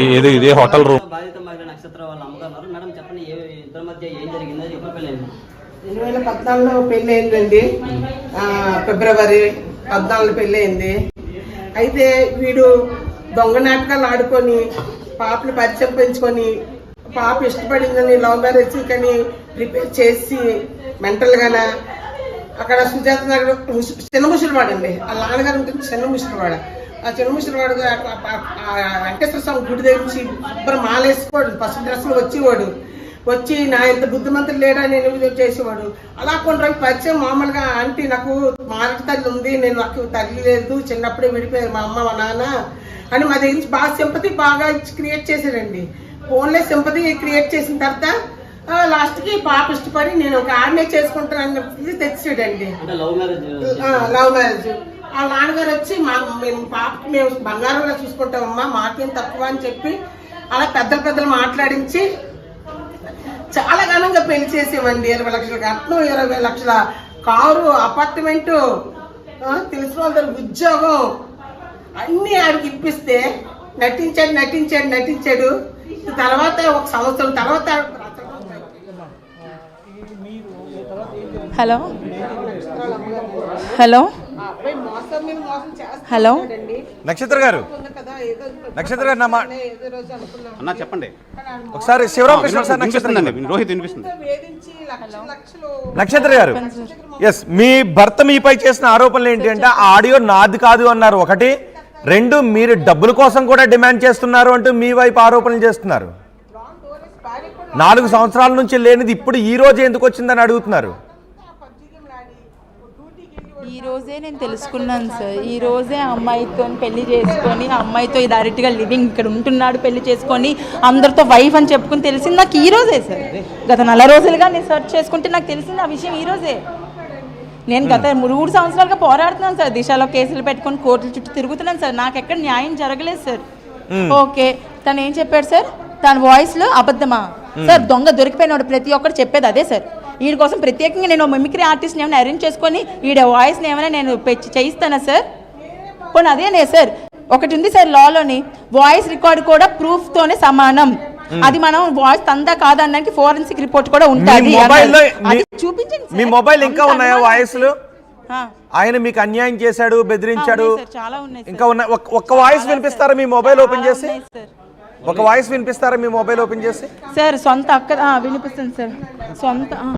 ఇది ఇది hotel room బాధిత మహిళ నక్షత్ర వాళ్ళ అమ్మగారు మేడం చెప్పండి ఏ ఇద్దరి మధ్య ఏం జరిగిందో ఎప్పుడు పెళ్ళైంది? రెండు వేల పద్నాలుగులో పెళ్ళి అయిందండి ఫిబ్రవరి పద్నాలుగు పెళ్ళి అయింది అయితే వీడు దొంగ నాటకాలు ఆడుకొని పాపని పరిచయం పెంచుకొని పాప ఇష్టపడిందని లవ్ మ్యారేజ్ కానీ ప్రిపేర్ చేసి మెంటల్గాన అక్కడ సుజాత నగర్ చిన్న ముసలివాడండి. ఆ నాన్నగారు ఉంటుంది చిన్న ముసలివాడ. ఆ చిన్న ముసలివాడు ఆ- ఆ- ఆ వెంకటేశ్వర స్వామి గుడి దగ్గర నుంచి శుభ్రం మాలేసుకోడు పసుపు డ్రెస్సులు వచ్చేవాడు. వచ్చి నా ఇంత బుద్ధిమంతులు లేడా నేను చేసేవాడు. అలా కొన్ని రోజులు పరిచయం మామూలుగా ఆంటీ నాకు మారటి తల్లి ఉంది నేను నాకు తల్లి లేదు చిన్నప్పుడే విడిపోయారు మా అమ్మ మా నాన్న అని మా దగ్గర నుంచి బాగా సింపతి బాగా క్రియేట్ చేశారండి. ఫోన్లే సింపతి క్రియేట్ చేసిన తర్వాత లాస్ట్కి పాప ఇష్టపడి నేను ఒక ఆడనే చేసుకుంటానని తెచ్చాడండి లవ్ మ్యారేజ్. వాళ్ళ నాన్నగారు వచ్చి మా మేము పాపకి మేము బంగారంలో చూసుకుంటామమ్మా మాకేం తక్కువ అని చెప్పి అలా పెద్దలు పెద్దలు మాట్లాడించి చాలా ఘనంగా పెళ్ళి చేసేవండి ఇరవై లక్షల కట్నం ఇరవై లక్షల కారు అపార్ట్మెంట్ తెలిసిన వాళ్ళ ఉద్యోగం అన్ని ఆడికి ఇప్పిస్తే నటించాడు నటించాడు నటించాడు. తర్వాత ఒక సంవత్సరం తర్వాత హలో హలో హలో? నక్షత్ర గారు. కదా ఏదో నక్షత్ర గారు నా అన్నా చెప్పండి. ఒకసారి శివరామకృష్ణ సార్ రోహిత్ వినిపిస్తుంది. వేధించి లక్షలు లక్షలు నక్షత్ర గారు ఎస్ మీ భర్త మీపై చేసిన ఆరోపణలు ఏంటి అంటే ఆ ఆడియో నాది కాదు అన్నారు. ఒకటి రెండు మీరు డబ్బుల కోసం కూడా డిమాండ్ చేస్తున్నారు అంటూ మీ వైపు ఆరోపణలు చేస్తున్నారు. నాలుగు సంవత్సరాల నుంచి లేనిది ఇప్పుడు ఈ రోజు ఎందుకు వచ్చిందని అడుగుతున్నారు? ఈ రోజే నేను తెలుసుకున్నాను సార్. ఈ రోజే అమ్మాయితో పెళ్ళి చేసుకొని అమ్మాయితో డైరెక్ట్గా లివింగ్ ఇక్కడ ఉంటున్నాడు పెళ్ళి చేసుకొని అందరితో వైఫ్ అని చెప్పుకొని తెలిసింది నాకు ఈ రోజే సార్. గత నెల రోజులుగా నేను సెర్చ్ చేసుకుంటే నాకు తెలిసింది ఆ విషయం ఈ రోజే. నేను గత మూడు సంవత్సరాలుగా పోరాడుతున్నాను సార్. దిశలో కేసులు పెట్టుకొని కోర్టుల చుట్టూ తిరుగుతున్నాను సార్. నాకు ఎక్కడ న్యాయం జరగలేదు సార్. ఓకే. తను ఏం చెప్పాడు సార్? తన వాయిస్లో అబద్ధమా? సార్ దొంగ దొరికిపోయినాడు ప్రతి ఒక్కరు చెప్పేది అదే సార్. వీడి కోసం ప్రత్యేకంగా నేను మిమిక్రీ ఆర్టిస్ట్ని ఏమైనా అరేంజ్ చేసుకొని ఈడ వాయిస్ని ఏమైనా నేను చేయిస్తానా సార్ పోనీ అదేనే సార్ ఒకటి ఉంది సార్ లాలోని వాయిస్ రికార్డ్ కూడా ప్రూఫ్ తోనే సమానం అది మనం వాయిస్ తందా కాదనడానికి ఫోరెన్సిక్ రిపోర్ట్ కూడా ఉంటుంది మొబైల్లో అన్నారు. అది మీ- చూపించండి మీ సార్. మొబైల్ ఇంకా అంత ఉన్నాయా అనుమానం. వాయిస్లు ఆ, ఆయన మీకు అన్యాయం చేశాడు బెదిరించాడు ఉన్నాయి సార్, చాలా ఉన్నాయి సార్. ఇంకా ఉన్నాయి ఒక్క- ఒక్క వాయిస్ వినిపిస్తారా మీ మొబైల్ ఓపెన్ చాలా చేసి ఉన్నాయి సార్. ఒక వాయిస్ వినిపిస్తారా మీ మొబైల్ ఓపెన్ చేసి సార్ సొంత అక్క ఆ, వినిపిస్తుంది సార్ సొంత ఆ.